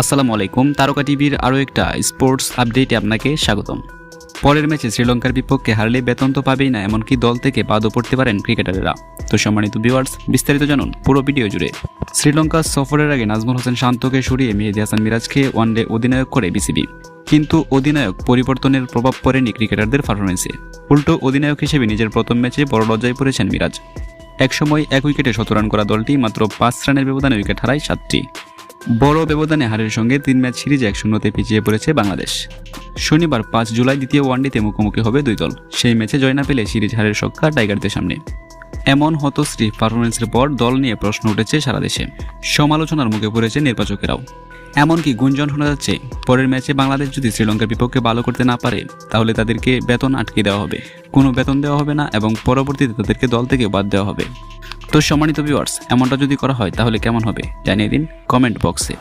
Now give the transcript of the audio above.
আসসালামু আলাইকুম, তারকা টিভির আরও একটা স্পোর্টস আপডেটে আপনাকে স্বাগতম। পরের ম্যাচে শ্রীলঙ্কার বিপক্ষে হারলে বেতন তো পাবেই না, এমনকি দল থেকে বাদও পড়তে পারেন ক্রিকেটারেরা। তো সম্মানিত ভিউয়ার্স বিস্তারিত জানুন পুরো ভিডিও জুড়ে। শ্রীলঙ্কা সফরের আগে নাজমুল হোসেন শান্তকে সরিয়ে মেহেদি হাসান মিরাজকে ওয়ানডে অধিনায়ক করে বিসিবি। কিন্তু অধিনায়ক পরিবর্তনের প্রভাব পড়েনি ক্রিকেটারদের পারফরমেন্সে উল্টো অধিনায়ক হিসেবে নিজের প্রথম ম্যাচে বড় লজ্জায় পড়েছেন মিরাজ। একসময় এক উইকেটে শত রান করা দলটি মাত্র পাঁচ রানের ব্যবধানে উইকেট হারায় সাতটি। বড় ব্যবধানে হারের সঙ্গে তিন ম্যাচ সিরিজে এক শূন্যতে পিছিয়ে পড়েছে বাংলাদেশ। শনিবার পাঁচ জুলাই দ্বিতীয় ওয়ানডেতে মুখোমুখি হবে দুই দল। সেই ম্যাচে জয় না পেলে সিরিজ হারের সক্কা টাইগারদের সামনে। এমন হতশ্রী পারফরমেন্সের পর দল নিয়ে প্রশ্ন উঠেছে সারা দেশে। সমালোচনার মুখে পড়েছে নির্বাচকেরাও। এমনকি গুঞ্জন শোনা যাচ্ছে, পরের ম্যাচে বাংলাদেশ যদি শ্রীলঙ্কার বিপক্ষে ভালো করতে না পারে, তাহলে তাদেরকে বেতন আটকে দেওয়া হবে। কোনো বেতন দেওয়া হবে না এবং পরবর্তীতে তাদেরকে দল থেকে বাদ দেওয়া হবে। তো সম্মানিত ভিউয়ার্স এমনটা যদি করা হয় তাহলে কেমন হবে? জানিয়ে দিন কমেন্ট বক্সে